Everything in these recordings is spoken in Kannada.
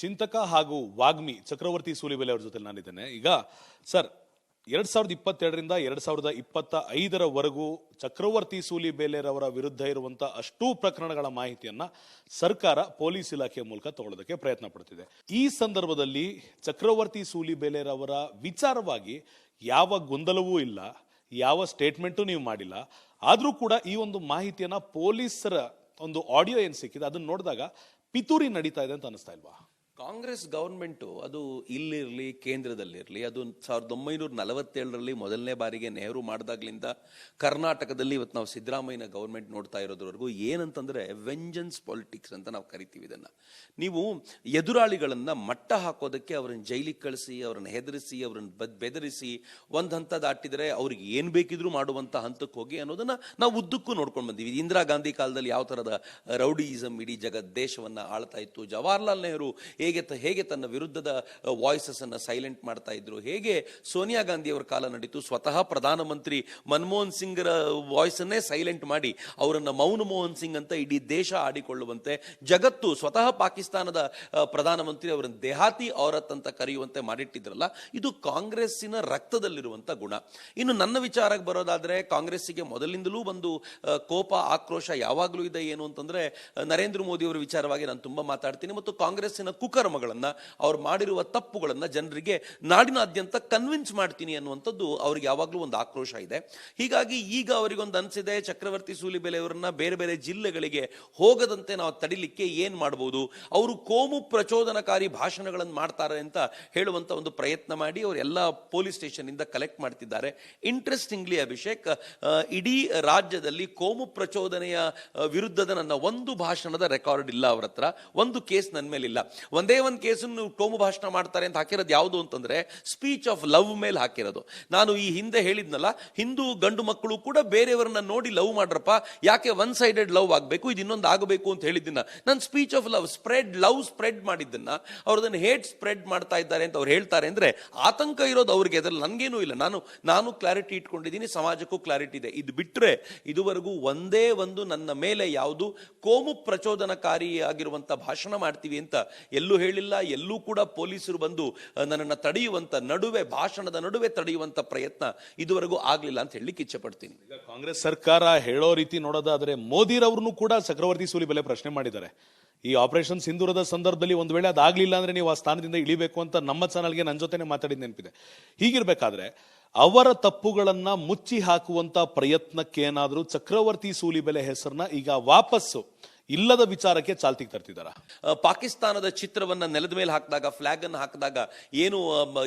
ಚಿಂತಕ ಹಾಗೂ ವಾಗ್ಮಿ ಚಕ್ರವರ್ತಿ ಸೂಲಿಬೆಲೆ ಅವ್ರ ಜೊತೆ ನಾನಿದ್ದೇನೆ. ಈಗ ಸರ್, ಎರಡ್ ಸಾವಿರದ ಇಪ್ಪತ್ತೆರಡರಿಂದ ಎರಡ್ ಸಾವಿರದ ಇಪ್ಪತ್ತ ಐದರವರೆಗೂ ಚಕ್ರವರ್ತಿ ಸೂಲಿಬೇಲೆರವರ ವಿರುದ್ಧ ಇರುವಂತಹ ಅಷ್ಟೂ ಪ್ರಕರಣಗಳ ಮಾಹಿತಿಯನ್ನ ಸರ್ಕಾರ ಪೊಲೀಸ್ ಇಲಾಖೆ ಮೂಲಕ ತಗೊಳ್ಳೋದಕ್ಕೆ ಪ್ರಯತ್ನ ಪಡ್ತಿದೆ. ಈ ಸಂದರ್ಭದಲ್ಲಿ ಚಕ್ರವರ್ತಿ ಸೂಲಿಬೇಲೆರವರ ವಿಚಾರವಾಗಿ ಯಾವ ಗೊಂದಲವೂ ಇಲ್ಲ, ಯಾವ ಸ್ಟೇಟ್ಮೆಂಟು ನೀವು ಮಾಡಿಲ್ಲ. ಆದರೂ ಕೂಡ ಈ ಒಂದು ಮಾಹಿತಿಯನ್ನ ಪೊಲೀಸರ ಒಂದು ಆಡಿಯೋ ಏನು ಸಿಕ್ಕಿದೆ ಅದನ್ನ ನೋಡಿದಾಗ ಪಿತೂರಿ ನಡೀತಾ ಇದೆ ಅಂತ ಅನಿಸ್ತಾ ಇಲ್ವಾ? ಕಾಂಗ್ರೆಸ್ ಗವರ್ಮೆಂಟು ಅದು ಇಲ್ಲಿರಲಿ, ಕೇಂದ್ರದಲ್ಲಿರಲಿ, ಅದು ಸಾವಿರದ ಒಂಬೈನೂರ ನಲವತ್ತೇಳರಲ್ಲಿ ಮೊದಲನೇ ಬಾರಿಗೆ ನೆಹರು ಮಾಡಿದಾಗ್ಲಿಂದ ಕರ್ನಾಟಕದಲ್ಲಿ ಇವತ್ತು ನಾವು ಸಿದ್ದರಾಮಯ್ಯನ ಗೌರ್ಮೆಂಟ್ ನೋಡ್ತಾ ಇರೋದ್ರವರೆಗೂ ಏನಂತಂದ್ರೆ ವೆಂಜನ್ಸ್ ಪಾಲಿಟಿಕ್ಸ್ ಅಂತ ನಾವು ಕರಿತೀವಿ ಇದನ್ನ. ನೀವು ಎದುರಾಳಿಗಳನ್ನು ಮಟ್ಟ ಹಾಕೋದಕ್ಕೆ ಅವ್ರನ್ನ ಜೈಲಿಗೆ ಕಳಿಸಿ, ಅವ್ರನ್ನ ಹೆದರಿಸಿ, ಅವ್ರನ್ನ ಬದ್ ಬೆದರಿಸಿ, ಒಂದು ಹಂತ ದಾಟಿದರೆ ಅವ್ರಿಗೆ ಏನು ಬೇಕಿದ್ರು ಮಾಡುವಂತ ಹಂತಕ್ಕೆ ಹೋಗಿ ಅನ್ನೋದನ್ನ ನಾವು ಉದ್ದಕ್ಕೂ ನೋಡ್ಕೊಂಡು ಬಂದೀವಿ. ಇಂದಿರಾ ಗಾಂಧಿ ಕಾಲದಲ್ಲಿ ಯಾವ ತರದ ರೌಡಿಯಿಸಮ್ ಇಡೀ ಜಗತ್ ದೇಶವನ್ನು ಆಳ್ತಾ ಇತ್ತು. ಜವಾಹರ್ಲಾಲ್ ನೆಹರು ಹೇಗೆ ಹೇಗೆ ತನ್ನ ವಿರುದ್ಧದ ವಾಯ್ಸಸ್ ಅನ್ನು ಸೈಲೆಂಟ್ ಮಾಡ್ತಾ ಇದ್ರು? ಹೇಗೆ ಸೋನಿಯಾ ಗಾಂಧಿ ಅವರ ಕಾಲ ನಡೀತು? ಸ್ವತಃ ಪ್ರಧಾನಮಂತ್ರಿ ಮನಮೋಹನ್ ಸಿಂಗ್ರ ವಾಯ್ಸ್ ಅನ್ನೇ ಸೈಲೆಂಟ್ ಮಾಡಿ ಅವರನ್ನು ಮೌನ ಮೋಹನ್ ಸಿಂಗ್ ಅಂತ ಇಡೀ ದೇಶ ಆಡಿಕೊಳ್ಳುವಂತೆ, ಜಗತ್ತು ಸ್ವತಃ ಪಾಕಿಸ್ತಾನದ ಪ್ರಧಾನಮಂತ್ರಿ ಅವರನ್ನು ದೇಹಾತಿ ಔರತ್ ಅಂತ ಕರೆಯುವಂತೆ ಮಾಡಿಟ್ಟಿದ್ರಲ್ಲ, ಇದು ಕಾಂಗ್ರೆಸ್ಸಿನ ರಕ್ತದಲ್ಲಿರುವಂತ ಗುಣ. ಇನ್ನು ನನ್ನ ವಿಚಾರಕ್ಕೆ ಬರೋದಾದ್ರೆ, ಕಾಂಗ್ರೆಸ್ಸಿಗೆ ಮೊದಲಿಂದಲೂ ಒಂದು ಕೋಪ, ಆಕ್ರೋಶ ಯಾವಾಗಲೂ ಇದೆ ಏನು ಅಂತಂದ್ರೆ ನರೇಂದ್ರ ಮೋದಿ ಅವರ ವಿಚಾರವಾಗಿ ನಾನು ತುಂಬಾ ಮಾತಾಡ್ತೀನಿ, ಮತ್ತು ಕಾಂಗ್ರೆಸ್ಸಿನ ಕುಕರ್ಮಗಳನ್ನ, ಅವ್ರು ಮಾಡಿರುವ ತಪ್ಪುಗಳನ್ನು ಜನರಿಗೆ ನಾಡಿನಾದ್ಯಂತ ಕನ್ವಿನ್ಸ್ ಮಾಡ್ತೀನಿ ಅನ್ನುವಂಥದ್ದು ಅವ್ರಿಗೆ ಯಾವಾಗಲೂ ಒಂದು ಆಕ್ರೋಶ ಇದೆ. ಹೀಗಾಗಿ ಈಗ ಅವರಿಗೊಂದು ಅನಿಸಿದೆ, ಚಕ್ರವರ್ತಿ ಸೂಲಿಬೆಲೆಯವರನ್ನ ಬೇರೆ ಬೇರೆ ಜಿಲ್ಲೆಗಳಿಗೆ ಹೋಗದಂತೆ ನಾವು ತಡಿಲಿಕ್ಕೆ ಏನು ಮಾಡ್ಬೋದು? ಅವರು ಕೋಮು ಪ್ರಚೋದನಕಾರಿ ಭಾಷಣಗಳನ್ನು ಮಾಡ್ತಾರೆ ಅಂತ ಹೇಳುವಂತ ಒಂದು ಪ್ರಯತ್ನ ಮಾಡಿ ಅವರು ಎಲ್ಲ ಪೊಲೀಸ್ ಸ್ಟೇಷನ್ ಇಂದ ಕಲೆಕ್ಟ್ ಮಾಡ್ತಿದ್ದಾರೆ. ಇಂಟ್ರೆಸ್ಟಿಂಗ್ಲಿ ಅಭಿಷೇಕ್ ಇಡೀ ರಾಜ್ಯದಲ್ಲಿ ಕೋಮು ಪ್ರಚೋದನೆಯ ವಿರುದ್ಧದ ನನ್ನ ಒಂದು ಭಾಷಣದ ರೆಕಾರ್ಡ್ ಇಲ್ಲ ಅವರ ಹತ್ರ. ಒಂದು ಕೇಸ್ ನನ್ನ ಮೇಲಿಲ್ಲ. ಒಂದೇ ಒಂದು ಕೇಸನ್ನು ಕೋಮು ಭಾಷಣ ಮಾಡ್ತಾರೆ ಅಂತ ಹಾಕಿರೋದು ಯಾವುದು ಅಂತಂದ್ರೆ ಸ್ಪೀಚ್ ಆಫ್ ಲವ್ ಮೇಲೆ ಹಾಕಿರೋದು. ನಾನು ಈ ಹಿಂದೆ ಹೇಳಿದ್ನಲ್ಲ, ಹಿಂದೂ ಗಂಡು ಮಕ್ಕಳು ಕೂಡ ಬೇರೆಯವರನ್ನ ನೋಡಿ ಲವ್ ಮಾಡ್ರಪ್ಪ, ಯಾಕೆ ಒನ್ ಸೈಡೆಡ್ ಲವ್ ಆಗಬೇಕು, ಇದು ಇನ್ನೊಂದು ಆಗಬೇಕು ಅಂತ ಹೇಳಿದ್ದನ್ನ. ನಾನು speech of love spread love spread ಮಾಡಿದ್ದನ್ನ, ಅವ್ರದನ್ನ ಹೇಟ್ ಸ್ಪ್ರೆಡ್ ಮಾಡ್ತಾ ಇದ್ದಾರೆ ಅಂತ ಅವ್ರು ಹೇಳ್ತಾರೆ ಅಂದ್ರೆ ಆತಂಕ ಇರೋದು ಅವ್ರಿಗೆ, ಅದ್ರಲ್ಲಿ ನನಗೇನೂ ಇಲ್ಲ. ನಾನು ನಾನು ಕ್ಲಾರಿಟಿ ಇಟ್ಕೊಂಡಿದ್ದೀನಿ, ಸಮಾಜಕ್ಕೂ ಕ್ಲಾರಿಟಿ ಇದೆ. ಇದು ಬಿಟ್ರೆ ಇದುವರೆಗೂ ಒಂದೇ ಒಂದು ನನ್ನ ಮೇಲೆ ಯಾವುದು ಕೋಮು ಪ್ರಚೋದನಕಾರಿ ಆಗಿರುವಂತ ಭಾಷಣ ಮಾಡ್ತೀವಿ ಅಂತ ಎಲ್ಲೂ ಹೇಳಿಲ್ಲ, ಎಲ್ಲೂ ಕೂಡ ಪೊಲೀಸರು ಬಂದು ನನ್ನನ್ನು ತಡೆಯುವಂಥ ನಡುವೆ, ಭಾಷಣದ ನಡುವೆ ತಡೆಯುವಂಥ ಪ್ರಯತ್ನ ಇದುವರೆಗೂ ಆಗಲಿಲ್ಲ ಅಂತ ಹೇಳಲಿಕ್ಕೆ ಇಚ್ಛೆ ಪಡ್ತೀನಿ ಈಗ ಕಾಂಗ್ರೆಸ್ ಸರ್ಕಾರ ಹೇಳೋ ರೀತಿ ನೋಡೋದಾದರೆ ಮೋದಿರವ್ರನ್ನೂ ಕೂಡ ಚಕ್ರವರ್ತಿ ಸೂಲಿ ಬೆಲೆ ಪ್ರಶ್ನೆ ಮಾಡಿದ್ದಾರೆ. ಈ ಆಪರೇಷನ್ ಸಿಂಧೂರದ ಸಂದರ್ಭದಲ್ಲಿ ಒಂದು ವೇಳೆ ಅದಾಗಲಿಲ್ಲ ಅಂದರೆ ನೀವು ಆ ಸ್ಥಾನದಿಂದ ಇಳಿಬೇಕು ಅಂತ ನಮ್ಮ ಚಾನಲ್ಗೆ ನನ್ನ ಜೊತೆ ಮಾತಾಡಿದ ನೆನಪಿದೆ. ಹೀಗಿರಬೇಕಾದ್ರೆ ಅವರ ತಪ್ಪುಗಳನ್ನು ಮುಚ್ಚಿ ಹಾಕುವಂಥ ಪ್ರಯತ್ನಕ್ಕೆ ಚಕ್ರವರ್ತಿ ಚಕ್ರವರ್ತಿ ಸೂಲಿಬೆಲೆ ಹೆಸರನ್ನ ಈಗ ವಾಪಸ್ಸು ಇಲ್ಲದ ವಿಚಾರಕ್ಕೆ ಚಾಲ್ತಿಗೆ ತರ್ತಿದಾರ. ಪಾಕಿಸ್ತಾನದ ಚಿತ್ರವನ್ನ ನೆಲದ ಮೇಲೆ ಹಾಕಿದಾಗ ಫ್ಲಾಗ್ ಅನ್ನು ಹಾಕಿದಾಗ ಏನು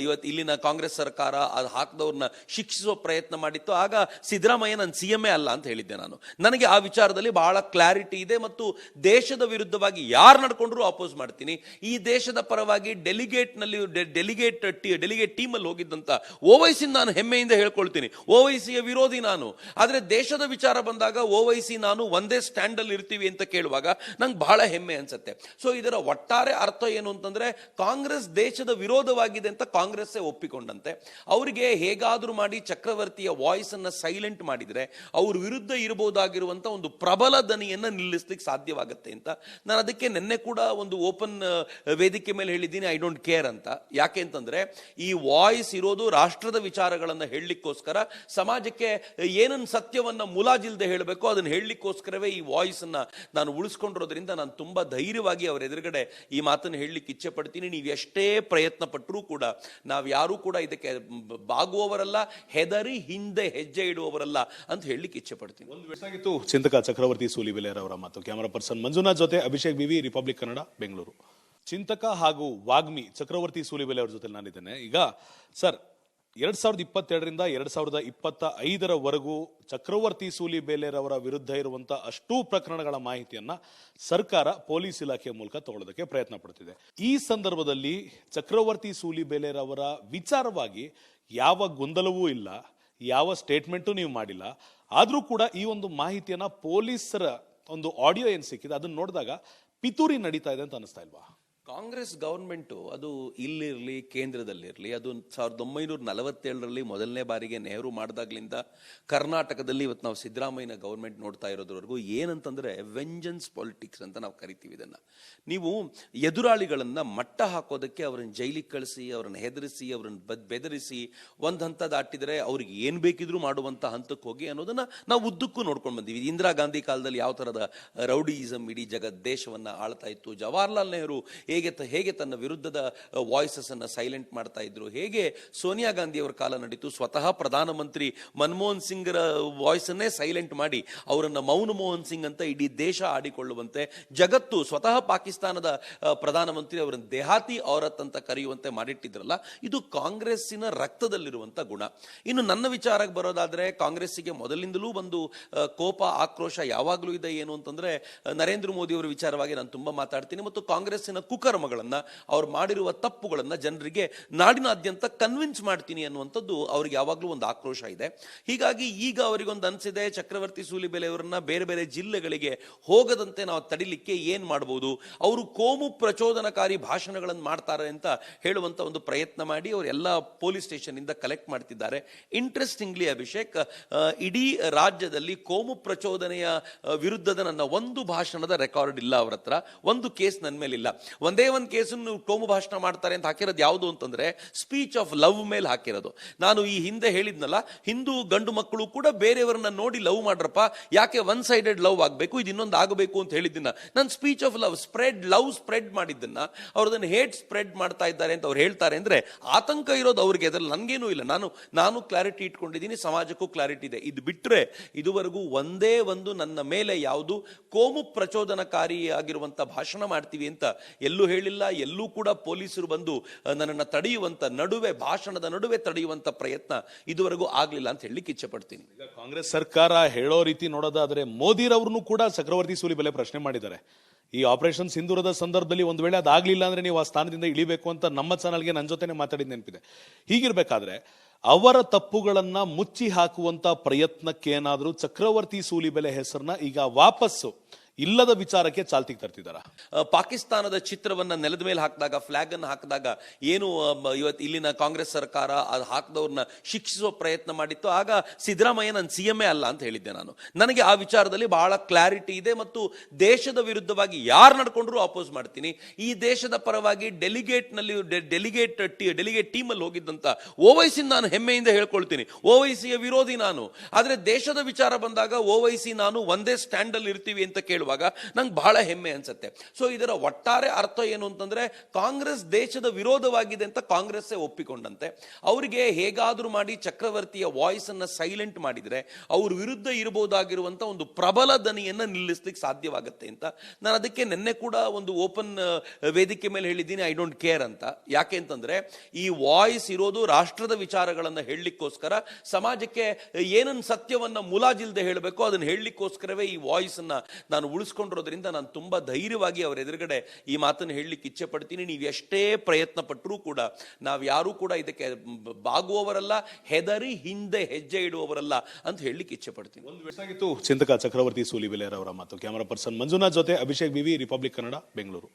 ಇವತ್ತು ಇಲ್ಲಿನ ಕಾಂಗ್ರೆಸ್ ಸರ್ಕಾರ ಅದು ಹಾಕಿದವ್ರನ್ನ ಶಿಕ್ಷಿಸುವ ಪ್ರಯತ್ನ ಮಾಡಿತ್ತು, ಆಗ ಸಿದ್ದರಾಮಯ್ಯ ನನ್ನ ಸಿ ಅಲ್ಲ ಅಂತ ಹೇಳಿದ್ದೆ ನಾನು. ನನಗೆ ಆ ವಿಚಾರದಲ್ಲಿ ಬಹಳ ಕ್ಲಾರಿಟಿ ಇದೆ ಮತ್ತು ದೇಶದ ವಿರುದ್ಧವಾಗಿ ಯಾರು ನಡ್ಕೊಂಡ್ರು ಅಪೋಸ್ ಮಾಡ್ತೀನಿ. ಈ ದೇಶದ ಪರವಾಗಿ ಡೆಲಿಗೇಟ್ನಲ್ಲಿ ಡೆಲಿಗೇಟ್ ಡೆಲಿಗೇಟ್ ಟೀಮ್ ಅಲ್ಲಿ ಹೋಗಿದ್ದಂತ ಓವೈಸಿ ನಾನು ಹೆಮ್ಮೆಯಿಂದ ಹೇಳ್ಕೊಳ್ತೀನಿ. ಓವೈಸಿಯ ವಿರೋಧಿ ನಾನು. ಆದರೆ ದೇಶದ ವಿಚಾರ ಬಂದಾಗ ಓವೈಸಿ ನಾನು ಒಂದೇ ಸ್ಟ್ಯಾಂಡಲ್ಲಿ ಇರ್ತೀವಿ ಅಂತ ಕೇಳುವಾಗ ನಂಗೆ ಬಹಳ ಹೆಮ್ಮೆ ಅನ್ಸುತ್ತೆ. ಸೊ ಇದರ ಒಟ್ಟಾರೆ ಅರ್ಥ ಏನು ಅಂತಂದ್ರೆ ಕಾಂಗ್ರೆಸ್ ದೇಶದ ವಿರೋಧವಾಗಿದೆ ಅಂತ ಕಾಂಗ್ರೆಸ್ ಒಪ್ಪಿಕೊಂಡಂತೆ. ಅವರಿಗೆ ಹೇಗಾದ್ರೂ ಮಾಡಿ ಚಕ್ರವರ್ತಿಯ ವಾಯ್ಸ್ ಅನ್ನ ಸೈಲೆಂಟ್ ಮಾಡಿದ್ರೆ ಅವ್ರ ವಿರುದ್ಧ ಇರಬಹುದಾಗಿರುವಂತ ಒಂದು ಪ್ರಬಲ ದನಿಯನ್ನ ನಿಲ್ಲಿಸ್ಲಿಕ್ಕೆ ಸಾಧ್ಯವಾಗುತ್ತೆ ಅಂತ. ನಾನು ಅದಕ್ಕೆ ನಿನ್ನೆ ಕೂಡ ಒಂದು ಓಪನ್ ವೇದಿಕೆ ಮೇಲೆ ಹೇಳಿದ್ದೀನಿ ಐ ಡೋಂಟ್ ಕೇರ್ ಅಂತ. ಯಾಕೆ ಅಂತಂದ್ರೆ ಈ ವಾಯ್ಸ್ ಇರೋದು ರಾಷ್ಟ್ರದ ವಿಚಾರಗಳನ್ನ ಹೇಳಲಿಕ್ಕೋಸ್ಕರ, ಸಮಾಜಕ್ಕೆ ಏನನ್ನ ಸತ್ಯವನ್ನ ಮುಲಾಜಿಲ್ದೆ ಹೇಳಬೇಕು ಅದನ್ನ ಹೇಳಲಿಕ್ಕೋಸ್ಕರವೇ ಈ ವಾಯ್ಸ್ ಅನ್ನ ನಾನು ಉಳಿಸ್ಕೊಂಡಿರೋದ್ರಿಂದ ನಾನು ತುಂಬ ಧೈರ್ಯವಾಗಿ ಅವರ ಎದುರುಗಡೆ ಈ ಮಾತನ್ನು ಹೇಳಲಿಕ್ಕೆ ಇಚ್ಛೆ ಪಡ್ತೀನಿ ನೀವು ಎಷ್ಟೇ ಪ್ರಯತ್ನ ಪಟ್ಟರೂ ಕೂಡ ನಾವು ಯಾರೂ ಕೂಡ ಇದಕ್ಕೆ ಬಾಗುವವರಲ್ಲ, ಹೆದರಿ ಹಿಂದೆ ಹೆಜ್ಜೆ ಇಡುವವರಲ್ಲ ಅಂತ ಹೇಳಲಿಕ್ಕೆ ಇಚ್ಛೆ ಪಡ್ತೀನಿ ಒಂದು ಚಿಂತಕ ಚಕ್ರವರ್ತಿ ಸೂಲಿಬೆಲೆ ಅವರ ಮಾತು. ಕ್ಯಾಮರಾ ಪರ್ಸನ್ ಮಂಜುನಾಥ್ ಜೊತೆ Abhishek B V Republic Kannada, Bengaluru. ಚಿಂತಕ ಹಾಗೂ ವಾಗ್ಮಿ ಚಕ್ರವರ್ತಿ ಸೂಲಿಬೆಲೆ ಅವ್ರ ಜೊತೆ ನಾನಿದ್ದೇನೆ. ಈಗ ಸರ್ ಎರಡ್ ಸಾವಿರದ ಇಪ್ಪತ್ತೆರಡರಿಂದ ಎರಡ್ ಸಾವಿರದ ಇಪ್ಪತ್ತ ಐದರವರೆಗೂ ಚಕ್ರವರ್ತಿ ಸೂಲಿಬೇಲೆರವರ ವಿರುದ್ಧ ಇರುವಂತಹ ಅಷ್ಟೂ ಪ್ರಕರಣಗಳ ಮಾಹಿತಿಯನ್ನ ಸರ್ಕಾರ ಪೊಲೀಸ್ ಇಲಾಖೆಯ ಮೂಲಕ ತಗೊಳ್ಳೋದಕ್ಕೆ ಪ್ರಯತ್ನ ಪಡ್ತಿದೆ. ಈ ಸಂದರ್ಭದಲ್ಲಿ ಚಕ್ರವರ್ತಿ ಸೂಲಿ ಸೂಲಿಬೇಲೆರವರ ವಿಚಾರವಾಗಿ ಯಾವ ಗೊಂದಲವೂ ಇಲ್ಲ, ಯಾವ ಸ್ಟೇಟ್ಮೆಂಟು ನೀವು ಮಾಡಿಲ್ಲ. ಆದರೂ ಕೂಡ ಈ ಒಂದು ಮಾಹಿತಿಯನ್ನ ಪೊಲೀಸರ ಒಂದು ಆಡಿಯೋ ಏನು ಸಿಕ್ಕಿದೆ ಅದನ್ನ ನೋಡಿದಾಗ ಪಿತೂರಿ ನಡೀತಾ ಇದೆ ಅಂತ ಅನಿಸ್ತಾ ಇಲ್ವಾ? ಕಾಂಗ್ರೆಸ್ ಗೌರ್ಮೆಂಟು ಅದು ಇಲ್ಲಿರಲಿ, ಕೇಂದ್ರದಲ್ಲಿರಲಿ, ಅದು ಸಾವಿರದ ಒಂಬೈನೂರ ನಲವತ್ತೇಳರಲ್ಲಿ ಮೊದಲನೇ ಬಾರಿಗೆ ನೆಹರು ಮಾಡಿದಾಗ್ಲಿಂದ ಕರ್ನಾಟಕದಲ್ಲಿ ಇವತ್ತು ನಾವು ಸಿದ್ದರಾಮಯ್ಯನ ಗೌರ್ಮೆಂಟ್ ನೋಡ್ತಾ ಇರೋದ್ರವರೆಗೂ ಏನಂತಂದ್ರೆ ವೆಂಜನ್ಸ್ ಪಾಲಿಟಿಕ್ಸ್ ಅಂತ ನಾವು ಕರಿತೀವಿ ಇದನ್ನ. ನೀವು ಎದುರಾಳಿಗಳನ್ನು ಮಟ್ಟ ಹಾಕೋದಕ್ಕೆ ಅವ್ರನ್ನ ಜೈಲಿಗೆ ಕಳಿಸಿ, ಅವ್ರನ್ನ ಹೆದರಿಸಿ, ಅವ್ರನ್ನ ಬದ್- ಬೆದರಿಸಿ, ಒಂದು ಹಂತ ದಾಟಿದರೆ ಅವ್ರಿಗೆ ಏನು ಬೇಕಿದ್ರು ಮಾಡುವಂಥ ಹಂತಕ್ಕೆ ಹೋಗಿ ಅನ್ನೋದನ್ನ ನಾವು ಉದ್ದಕ್ಕೂ ನೋಡ್ಕೊಂಡು ಬಂದೀವಿ. ಇಂದಿರಾ ಗಾಂಧಿ ಕಾಲದಲ್ಲಿ ಯಾವ ತರದ ರೌಡಿಯಿಸಮ್ ಇಡೀ ಜಗತ್ ದೇಶವನ್ನ ಆಳ್ತಾ ಇತ್ತು. ಜವಾಹರ್ಲಾಲ್ ನೆಹರು ಹೇಗೆ ಹೇಗೆ ತನ್ನ ವಿರುದ್ಧದ ವಾಯ್ಸಸ್ ಅನ್ನ ಸೈಲೆಂಟ್ ಮಾಡ್ತಾ ಇದ್ರು? ಹೇಗೆ ಸೋನಿಯಾ ಗಾಂಧಿ ಅವರ ಕಾಲ ನಡೀತು? ಸ್ವತಃ ಪ್ರಧಾನಮಂತ್ರಿ ಮನಮೋಹನ್ ಸಿಂಗ್ರ ವಾಯ್ಸ್ ಅನ್ನೇ ಸೈಲೆಂಟ್ ಮಾಡಿ ಅವರನ್ನ ಮೌನ ಮೋಹನ್ ಸಿಂಗ್ ಅಂತ ಇಡೀ ದೇಶ ಆಡಿಕೊಳ್ಳುವಂತೆ, ಜಗತ್ತು ಸ್ವತಃ ಪಾಕಿಸ್ತಾನದ ಪ್ರಧಾನಮಂತ್ರಿ ಅವರನ್ನು ದೇಹಾತಿ ಔರತ್ ಅಂತ ಕರೆಯುವಂತೆ ಮಾಡಿಟ್ಟಿದ್ರಲ್ಲ, ಇದು ಕಾಂಗ್ರೆಸ್ಸಿನ ರಕ್ತದಲ್ಲಿರುವಂತ ಗುಣ. ಇನ್ನು ನನ್ನ ವಿಚಾರಕ್ಕೆ ಬರೋದಾದ್ರೆ, ಕಾಂಗ್ರೆಸ್ಸಿಗೆ ಮೊದಲಿಂದಲೂ ಒಂದು ಕೋಪ, ಆಕ್ರೋಶ ಯಾವಾಗಲೂ ಇದೆ ಏನು ಅಂತಂದ್ರೆ ನರೇಂದ್ರ ಮೋದಿ ಅವರ ವಿಚಾರವಾಗಿ ನಾನು ತುಂಬಾ ಮಾತಾಡ್ತೀನಿ ಮತ್ತು ಕಾಂಗ್ರೆಸ್ಸಿನ ಕುಕರ್ಮಗಳನ್ನ, ಅವ್ರು ಮಾಡಿರುವ ತಪ್ಪುಗಳನ್ನು ಜನರಿಗೆ ನಾಡಿನಾದ್ಯಂತ ಕನ್ವಿನ್ಸ್ ಮಾಡ್ತೀನಿ ಅನ್ನುವಂಥದ್ದು ಅವ್ರಿಗೆ ಯಾವಾಗಲೂ ಒಂದು ಆಕ್ರೋಶ ಇದೆ. ಹೀಗಾಗಿ ಈಗ ಅವರಿಗೊಂದು ಅನ್ಸಿದೆ, ಚಕ್ರವರ್ತಿ ಸೂಲಿಬೆಲೆಯವರನ್ನ ಬೇರೆ ಬೇರೆ ಜಿಲ್ಲೆಗಳಿಗೆ ಹೋಗದಂತೆ ನಾವು ತಡಿಲಿಕ್ಕೆ ಏನು ಮಾಡ್ಬೋದು? ಅವರು ಕೋಮು ಪ್ರಚೋದನಕಾರಿ ಭಾಷಣಗಳನ್ನು ಮಾಡ್ತಾರೆ ಅಂತ ಹೇಳುವಂತ ಒಂದು ಪ್ರಯತ್ನ ಮಾಡಿ ಅವರು ಎಲ್ಲ ಪೊಲೀಸ್ ಸ್ಟೇಷನ್ ಇಂದ ಕಲೆಕ್ಟ್ ಮಾಡ್ತಿದ್ದಾರೆ. ಇಂಟ್ರೆಸ್ಟಿಂಗ್ಲಿ ಅಭಿಷೇಕ್ ಇಡೀ ರಾಜ್ಯದಲ್ಲಿ ಕೋಮು ಪ್ರಚೋದನೆಯ ವಿರುದ್ಧದ ನನ್ನ ಒಂದು ಭಾಷಣದ ರೆಕಾರ್ಡ್ ಇಲ್ಲ ಅವರ ಒಂದು ಕೇಸ್ ನನ್ನ ಮೇಲಿಲ್ಲ. ಒಂದೇ ಒಂದು ಕೇಸನ್ನು ಕೋಮು ಭಾಷಣ ಮಾಡ್ತಾರೆ ಅಂತ ಹಾಕಿರೋದು ಯಾವುದು ಅಂತಂದ್ರೆ ಸ್ಪೀಚ್ ಆಫ್ ಲವ್ ಮೇಲೆ ಹಾಕಿರೋದು. ನಾನು ಈ ಹಿಂದೆ ಹೇಳಿದ್ನಲ್ಲ, ಹಿಂದೂ ಗಂಡು ಮಕ್ಕಳು ಕೂಡ ಬೇರೆಯವರನ್ನ ನೋಡಿ ಲವ್ ಮಾಡ್ರಪ್ಪ, ಯಾಕೆ ಒನ್ ಸೈಡೆಡ್ ಲವ್ ಆಗಬೇಕು, ಇದು ಇನ್ನೊಂದು ಆಗಬೇಕು ಅಂತ ಹೇಳಿದ್ದನ್ನ. ನಾನು speech of love spread love spread ಮಾಡಿದ್ದನ್ನ ಅವ್ರು ಅದನ್ನ ಹೇಟ್ ಸ್ಪ್ರೆಡ್ ಮಾಡ್ತಾ ಇದ್ದಾರೆ ಅಂತ ಅವ್ರು ಹೇಳ್ತಾರೆ ಅಂದ್ರೆ ಆತಂಕ ಇರೋದು ಅವ್ರಿಗೆ, ಅದರಲ್ಲಿ ನನಗೇನೂ ಇಲ್ಲ. ನಾನು ನಾನು ಕ್ಲಾರಿಟಿ ಇಟ್ಕೊಂಡಿದ್ದೀನಿ, ಸಮಾಜಕ್ಕೂ ಕ್ಲಾರಿಟಿ ಇದೆ. ಇದು ಬಿಟ್ಟರೆ ಇದುವರೆಗೂ ಒಂದೇ ಒಂದು ನನ್ನ ಮೇಲೆ ಯಾವುದು ಕೋಮು ಪ್ರಚೋದನಕಾರಿಯಾಗಿರುವಂಥ ಭಾಷಣ ಮಾಡ್ತೀವಿ ಅಂತ ಎಲ್ಲೂ ಹೇಳಿಲ್ಲ, ಎಲ್ಲೂ ಕೂಡ ಪೊಲೀಸರು ಬಂದು ನನ್ನನ್ನು ತಡೆಯುವಂತ ನಡುವೆ, ಭಾಷಣದ ನಡುವೆ ತಡೆಯುವಂಥ ಪ್ರಯತ್ನ ಇದುವರೆಗೂ ಆಗಲಿಲ್ಲ ಅಂತ ಹೇಳಲಿಕ್ಕೆ ಇಚ್ಛೆ ಪಡ್ತೀನಿ. ಈಗ ಕಾಂಗ್ರೆಸ್ ಸರ್ಕಾರ ಹೇಳೋ ರೀತಿ ನೋಡೋದಾದರೆ ಮೋದಿರವ್ರನ್ನು ಕೂಡ ಚಕ್ರವರ್ತಿ ಸೂಲಿಬೆಲೆ ಪ್ರಶ್ನೆ ಮಾಡಿದ್ದಾರೆ. ಈ ಆಪರೇಷನ್ ಸಿಂಧೂರದ ಸಂದರ್ಭದಲ್ಲಿ ಒಂದು ವೇಳೆ ಅದಾಗಲಿಲ್ಲ ಅಂದ್ರೆ ನೀವು ಆ ಸ್ಥಾನದಿಂದ ಇಳಿಬೇಕು ಅಂತ ನಮ್ಮ ಚಾನಲ್ಗೆ ನನ್ನ ಜೊತೆ ಮಾತಾಡಿದ ನೆನಪಿದೆ. ಹೀಗಿರಬೇಕಾದ್ರೆ ಅವರ ತಪ್ಪುಗಳನ್ನ ಮುಚ್ಚಿ ಹಾಕುವಂತ ಪ್ರಯತ್ನಕ್ಕೇನಾದರೂ ಚಕ್ರವರ್ತಿ ಸೂಲಿಬೆಲೆ ಹೆಸರನ್ನ ಈಗ ವಾಪಸ್ಸು ಇಲ್ಲದ ವಿಚಾರಕ್ಕೆ ಚಾಲ್ತಿಗೆ ತರ್ತಿದಾರ ಪಾಕಿಸ್ತಾನದ ಚಿತ್ರವನ್ನ ನೆಲದ ಮೇಲೆ ಹಾಕಿದಾಗ ಫ್ಲಾಗ್ ಅನ್ನು ಹಾಕಿದಾಗ ಏನು ಇವತ್ತು ಇಲ್ಲಿನ ಕಾಂಗ್ರೆಸ್ ಸರ್ಕಾರ ಅದು ಹಾಕಿದವ್ರನ್ನ ಶಿಕ್ಷಿಸುವ ಪ್ರಯತ್ನ ಮಾಡಿತ್ತು. ಆಗ ಸಿದ್ದರಾಮಯ್ಯ ನನ್ನ ಸಿ ಎಂ ಅಲ್ಲ ಅಂತ ಹೇಳಿದ್ದೆ ನಾನು. ನನಗೆ ಆ ವಿಚಾರದಲ್ಲಿ ಬಹಳ ಕ್ಲಾರಿಟಿ ಇದೆ ಮತ್ತು ದೇಶದ ವಿರುದ್ಧವಾಗಿ ಯಾರು ನಡ್ಕೊಂಡ್ರು ಅಪೋಸ್ ಮಾಡ್ತೀನಿ. ಈ ದೇಶದ ಪರವಾಗಿ ಡೆಲಿಗೇಟ್ನಲ್ಲಿ ಡೆಲಿಗೇಟ್ ಡೆಲಿಗೇಟ್ ಟೀಮ್ ಅಲ್ಲಿ ಹೋಗಿದ್ದಂತ ಓವೈಸಿ ನಾನು ಹೆಮ್ಮೆಯಿಂದ ಹೇಳ್ಕೊಳ್ತೀನಿ. ಓವೈಸಿಯ ವಿರೋಧಿ ನಾನು. ಆದರೆ ದೇಶದ ವಿಚಾರ ಬಂದಾಗ ಓವೈಸಿ ನಾನು ಒಂದೇ ಸ್ಟ್ಯಾಂಡ್ ಅಲ್ಲಿ ಇರ್ತೀವಿ ಅಂತ ಕೇಳುವಾಗ ನಂಗೆ ಬಹಳ ಹೆಮ್ಮೆ ಅನ್ಸುತ್ತೆ. ಸೊ ಇದರ ಒಟ್ಟಾರೆ ಅರ್ಥ ಏನು ಅಂತಂದ್ರೆ ಕಾಂಗ್ರೆಸ್ ದೇಶದ ವಿರೋಧವಾಗಿದೆ ಅಂತ ಕಾಂಗ್ರೆಸ್ಸೇ ಒಪ್ಪಿಕೊಂಡಂತೆ. ಅವರಿಗೆ ಹೇಗಾದರೂ ಮಾಡಿ ಚಕ್ರವರ್ತಿಯ ವಾಯ್ಸ್ ಅನ್ನ ಸೈಲೆಂಟ್ ಮಾಡಿದ್ರೆ ಅವ್ರ ವಿರುದ್ಧ ಇರಬಹುದಾಗಿರುವಂತ ಒಂದು ಪ್ರಬಲ ದನಿಯನ್ನ ನಿಲ್ಲಿಸ್ಲಿಕ್ಕೆ ಸಾಧ್ಯವಾಗುತ್ತೆ ಅಂತ. ನಾನು ಅದಕ್ಕೆ ನಿನ್ನೆ ಕೂಡ ಒಂದು ಓಪನ್ ವೇದಿಕೆ ಮೇಲೆ ಹೇಳಿದ್ದೀನಿ ಐ ಡೋಂಟ್ ಕೇರ್ ಅಂತ. ಯಾಕೆ ಅಂತಂದ್ರೆ ಈ ವಾಯ್ಸ್ ಇರೋದು ರಾಷ್ಟ್ರದ ವಿಚಾರಗಳನ್ನ ಹೇಳಲಿಕ್ಕೋಸ್ಕರ, ಸಮಾಜಕ್ಕೆ ಏನನ್ನ ಸತ್ಯವನ್ನ ಮುಲಾಜಿಲ್ದೆ ಹೇಳಬೇಕು ಅದನ್ನ ಹೇಳಲಿಕ್ಕೋಸ್ಕರವೇ ಈ ವಾಯ್ಸ್ ಅನ್ನ ನಾನು ಉಳಿಸ್ಕೊಂಡಿರೋದ್ರಿಂದ ನಾನು ತುಂಬಾ ಧೈರ್ಯವಾಗಿ ಅವರ ಎದುರುಗಡೆ ಈ ಮಾತನ್ನು ಹೇಳಲಿಕ್ಕೆ ಇಚ್ಛೆ ಪಡ್ತೀನಿ ನೀವು ಎಷ್ಟೇ ಪ್ರಯತ್ನ ಪಟ್ಟರೂ ಕೂಡ ನಾವು ಯಾರೂ ಕೂಡ ಇದಕ್ಕೆ ಬಾಗುವವರಲ್ಲ, ಹೆದರಿ ಹಿಂದೆ ಹೆಜ್ಜೆ ಇಡುವವರಲ್ಲ ಅಂತ ಹೇಳಲಿಕ್ಕೆ ಇಚ್ಛೆ ಪಡ್ತೀನಿ ಒಂದು ಚಿಂತಕ ಚಕ್ರವರ್ತಿ ಸೂಲಿಬೆಲೆಯವರ ಮಾತು. ಕ್ಯಾಮರಾ ಪರ್ಸನ್ ಮಂಜುನಾಥ್ ಜೊತೆ Abhishek B V Republic Kannada, Bengaluru.